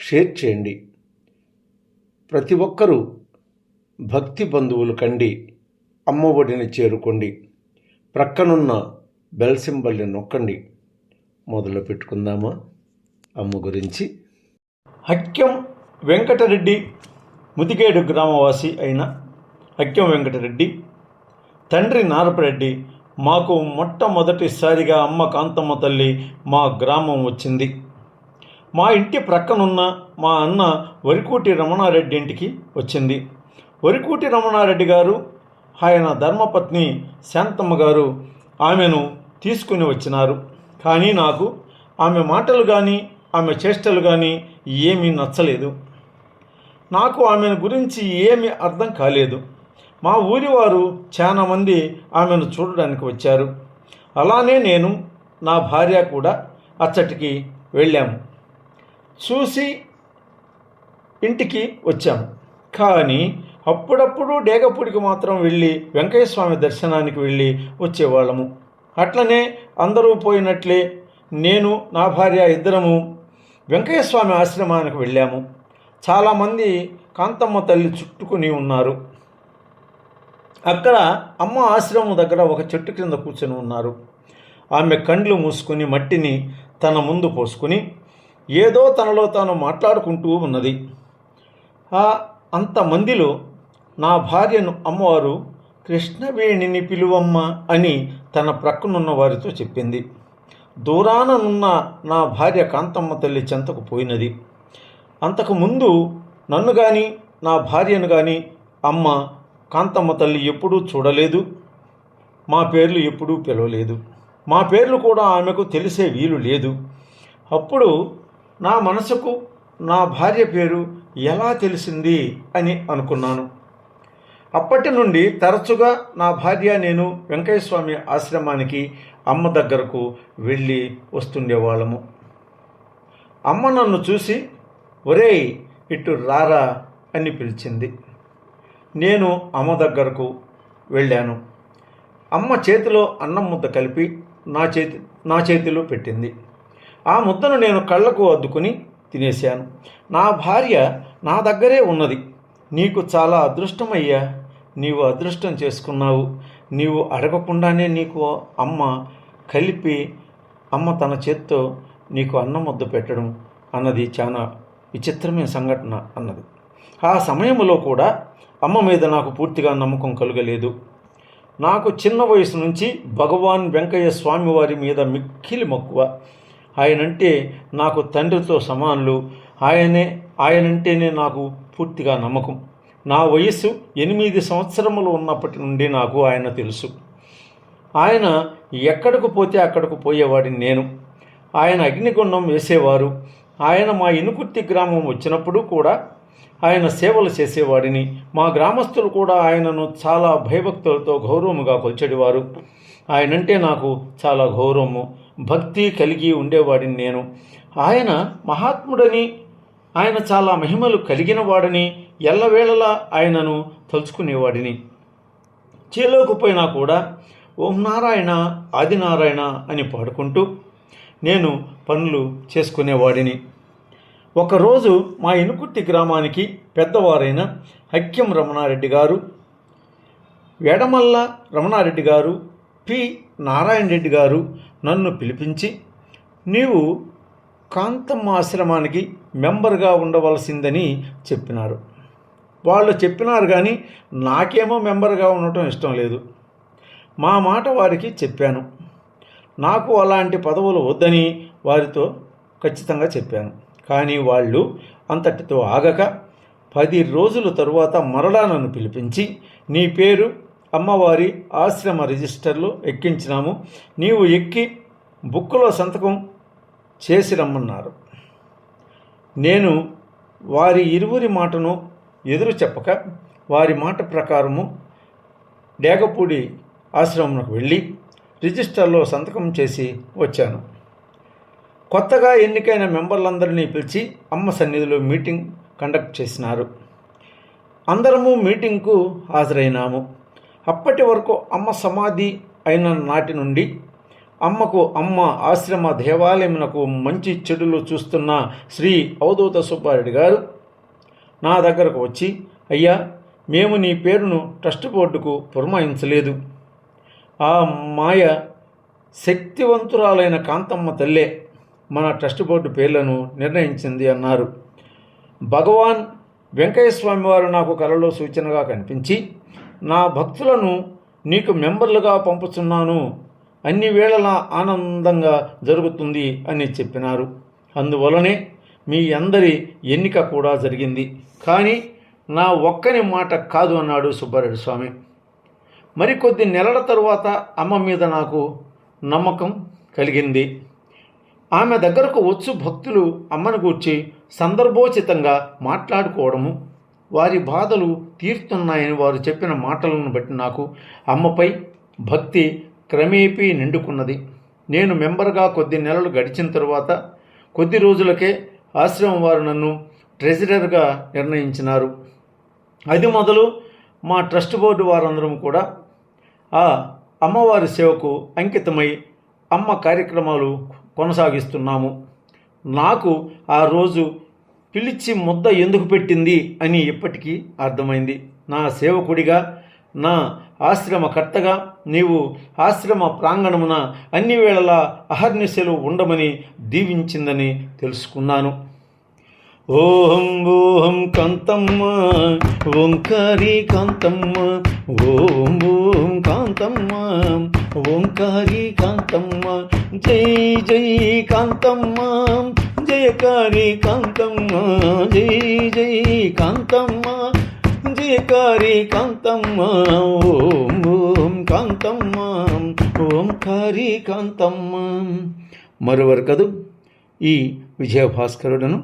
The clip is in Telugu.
షేర్ చేయండి. ప్రతి ఒక్కరూ భక్తి బంధువులు కండి అమ్మఒడిని చేరుకోండి ప్రక్కనున్న బెల్ సింబల్ని నొక్కండి. మొదలు పెట్టుకుందామా? అమ్మ గురించి. హక్యం వెంకటరెడ్డి ముదిగేడు గ్రామవాసి అయిన హక్యం వెంకటరెడ్డి తండ్రి నారపరెడ్డి మాకు మొట్టమొదటిసారిగా అమ్మ కాంతమ్మ తల్లి మా గ్రామం వచ్చింది. మా ఇంటి ప్రక్కనున్న మా అన్న వరికూటి రమణారెడ్డి ఇంటికి వచ్చింది. వరికూటి రమణారెడ్డి గారు ఆయన ధర్మపత్ని శాంతమ్మ గారు ఆమెను తీసుకుని వచ్చినారు. కానీ నాకు ఆమె మాటలు కానీ ఆమె చేష్టలు కానీ ఏమీ నచ్చలేదు. నాకు ఆమెను గురించి ఏమీ అర్థం కాలేదు. మా ఊరి వారు ఆమెను చూడడానికి వచ్చారు. అలానే నేను నా భార్య కూడా అచ్చటికి వెళ్ళాము చూసి ఇంటికి వచ్చాము. కానీ అప్పుడప్పుడు డేగపూడికి మాత్రం వెళ్ళి వెంకయ్య స్వామి దర్శనానికి వెళ్ళి వచ్చేవాళ్ళము. అట్లనే అందరూ పోయినట్లే నేను నా భార్య ఇద్దరము వెంకయ్య స్వామి ఆశ్రమానికి వెళ్ళాము. చాలామంది కాంతమ్మ తల్లి చుట్టుకుని ఉన్నారు. అక్కడ అమ్మ ఆశ్రమం దగ్గర ఒక చెట్టు కింద కూర్చొని ఉన్నారు. ఆమె కండ్లు మూసుకుని మట్టిని తన ముందు పోసుకుని ఏదో తనలో తాను మాట్లాడుకుంటూ ఉన్నది. ఆ అంతమందిలో నా భార్యను అమ్మవారు కృష్ణవేణిని పిలువమ్మ అని తన ప్రక్కనున్న వారితో చెప్పింది. దూరాననున్న నా భార్య కాంతమ్మ తల్లి చెంతకు పోయినది. అంతకుముందు నన్ను కానీ నా భార్యను కానీ అమ్మ కాంతమ్మ తల్లి ఎప్పుడూ చూడలేదు. మా పేర్లు ఎప్పుడూ పిలవలేదు. మా పేర్లు కూడా ఆమెకు తెలిసే వీలు లేదు. అప్పుడు నా మనసుకు నా భార్య పేరు ఎలా తెలిసింది అని అనుకున్నాను. అప్పటి నుండి తరచుగా నా భార్య నేను వెంకయ్యస్వామి ఆశ్రమానికి అమ్మ దగ్గరకు వెళ్ళి వస్తుండేవాళ్ళము. అమ్మ నన్ను చూసి ఒరేయ్ ఇటు రారా? అని పిలిచింది. నేను అమ్మ దగ్గరకు వెళ్ళాను. అమ్మ చేతిలో అన్నం ముద్ద కలిపి నా చేతి నా చేతిలో పెట్టింది. ఆ ముద్దను నేను కళ్ళకు అద్దుకుని తినేశాను. నా భార్య నా దగ్గరే ఉన్నది. నీకు చాలా అదృష్టమయ్యా. నీవు అదృష్టం చేసుకున్నావు. నీవు అడగకుండానే నీకు అమ్మ కలిపి అమ్మ తన చేత్తో నీకు అన్నం ముద్ద పెట్టడం అన్నది చాలా విచిత్రమైన సంఘటన అన్నది. ఆ సమయంలో కూడా అమ్మ మీద నాకు పూర్తిగా నమ్మకం కలగలేదు. నాకు చిన్న వయసు నుంచి భగవాన్ వెంకయ్య స్వామి వారి మీద మిక్కిలి మక్కువ. ఆయనంటే నాకు తండ్రితో సమానులు. ఆయనే ఆయనంటేనే నాకు పూర్తిగా నమ్మకం. నా వయస్సు ఎనిమిది సంవత్సరములు ఉన్నప్పటి నుండి నాకు ఆయన తెలుసు. ఆయన ఎక్కడికి పోతే అక్కడికి పోయేవాడిని నేను. ఆయన అగ్నిగుండం వేసేవారు. ఆయన మా ఇనుకుర్తి గ్రామం వచ్చినప్పుడు కూడా ఆయన సేవలు చేసేవాడిని. మా గ్రామస్తులు కూడా ఆయనను చాలా భయభక్తులతో గౌరవముగా కొల్చెడివారు. ఆయనంటే నాకు చాలా గౌరవము. భక్తి కలిగి ఉండేవాడిని నేను. ఆయన మహాత్ముడని ఆయన చాలా మహిమలు కలిగిన వాడని ఎల్లవేళలా ఆయనను తలుచుకునేవాడిని. చేలోకపోయినా కూడా ఓం నారాయణ ఆదినారాయణ అని పాడుకుంటూ నేను పనులు చేసుకునేవాడిని. ఒకరోజు మా ఇనుకుర్తి గ్రామానికి పెద్దవారైన హక్యం రమణారెడ్డి గారు ఎడమల్ల రమణారెడ్డి గారు పి. నారాయణ రెడ్డి గారు నన్ను పిలిపించి నీవు కాంతమ్మ ఆశ్రమానికి మెంబర్గా ఉండవలసిందని చెప్పినారు. వాళ్ళు చెప్పినారు కానీ నాకేమో మెంబర్గా ఉండటం ఇష్టం లేదు. మా మాట వారికి చెప్పాను. నాకు అలాంటి పదవులు వద్దని వారితో ఖచ్చితంగా చెప్పాను. కానీ వాళ్ళు అంతటితో ఆగక పది రోజుల తరువాత మరలా నన్ను పిలిపించి నీ పేరు అమ్మవారి ఆశ్రమ రిజిస్టర్లో ఎక్కించినాము నీవు ఎక్కి బుక్కులో సంతకం చేసి రమ్మన్నారు. నేను వారి ఇరువురి మాటను ఎదురు చెప్పక వారి మాట ప్రకారము డేగపూడి ఆశ్రమంకు వెళ్ళి రిజిస్టర్లో సంతకం చేసి వచ్చాను. కొత్తగా ఎన్నికైన మెంబర్లందరినీ పిలిచి అమ్మ సన్నిధిలో మీటింగ్ కండక్ట్ చేసినారు. అందరము మీటింగ్కు హాజరైనాము. అప్పటి వరకు అమ్మ సమాధి అయిన నాటి నుండి అమ్మకు అమ్మ ఆశ్రమ దేవాలయమునకు మంచి చెడులు చూస్తున్న శ్రీ అవధూత సుబ్బారెడ్డి గారు నా దగ్గరకు వచ్చి అయ్యా మేము నీ పేరును ట్రస్ట్ బోర్డుకు పురమాయించలేదు. ఆ మాయ శక్తివంతురాలైన కాంతమ్మ తల్లే మన ట్రస్ట్ బోర్డు పేర్లను నిర్ణయించింది అన్నారు. భగవాన్ వెంకయ్య స్వామి వారు నాకు కలలో సూచనగా కనిపించి నా భక్తులను నీకు మెంబర్లుగా పంపుతున్నాను అన్ని వేళలా ఆనందంగా జరుగుతుంది అని చెప్పినారు. అందువలనే మీ అందరి ఎన్నిక కూడా జరిగింది. కానీ నా ఒక్కని మాట కాదు అన్నాడు సుబ్బారెడ్డి స్వామి. మరికొద్ది నెలల తరువాత అమ్మ మీద నాకు నమ్మకం కలిగింది. ఆమె దగ్గరకు వచ్చు భక్తులు అమ్మను గూర్చి సందర్భోచితంగా మాట్లాడుకోవడము. వారి బాధలు తీరుతున్నాయని వారు చెప్పిన మాటలను బట్టి నాకు అమ్మపై భక్తి క్రమేపీ నిండుకున్నది. నేను మెంబర్గా కొద్ది నెలలు గడిచిన తరువాత కొద్ది రోజులకే ఆశ్రమం వారు నన్ను ట్రెజరర్గా నిర్ణయించినారు. అది మొదలు మా ట్రస్ట్ బోర్డు వారందరం కూడా ఆ అమ్మవారి సేవకు అంకితమై అమ్మ కార్యక్రమాలు కొనసాగిస్తున్నాము. నాకు ఆ రోజు పిలిచి ముద్ద ఎందుకు పెట్టింది అని ఇప్పటికీ అర్థమైంది. నా సేవకుడిగా నా ఆశ్రమకర్తగా నీవు ఆశ్రమ ప్రాంగణమున అన్ని వేళలా అహర్నిశలు ఉండమని దీవించిందని తెలుసుకున్నాను. ఓహం ఓహం కాంతమ్మ ఓంకారి కాంతమ్మ ఓం ఓం కాంతమ్మ ఓంకారి కాంతమ్మ జై జై కాంతమ్మ జయకారి కాంతమ్మ జై జై కాంతమ్మ జయకారి కాంతమ్మ ఓం ఓం కాంతమ్మ ఓంకారి కాంతమ్మ. మరొవరు కదూ ఈ విజయభాస్కరుడను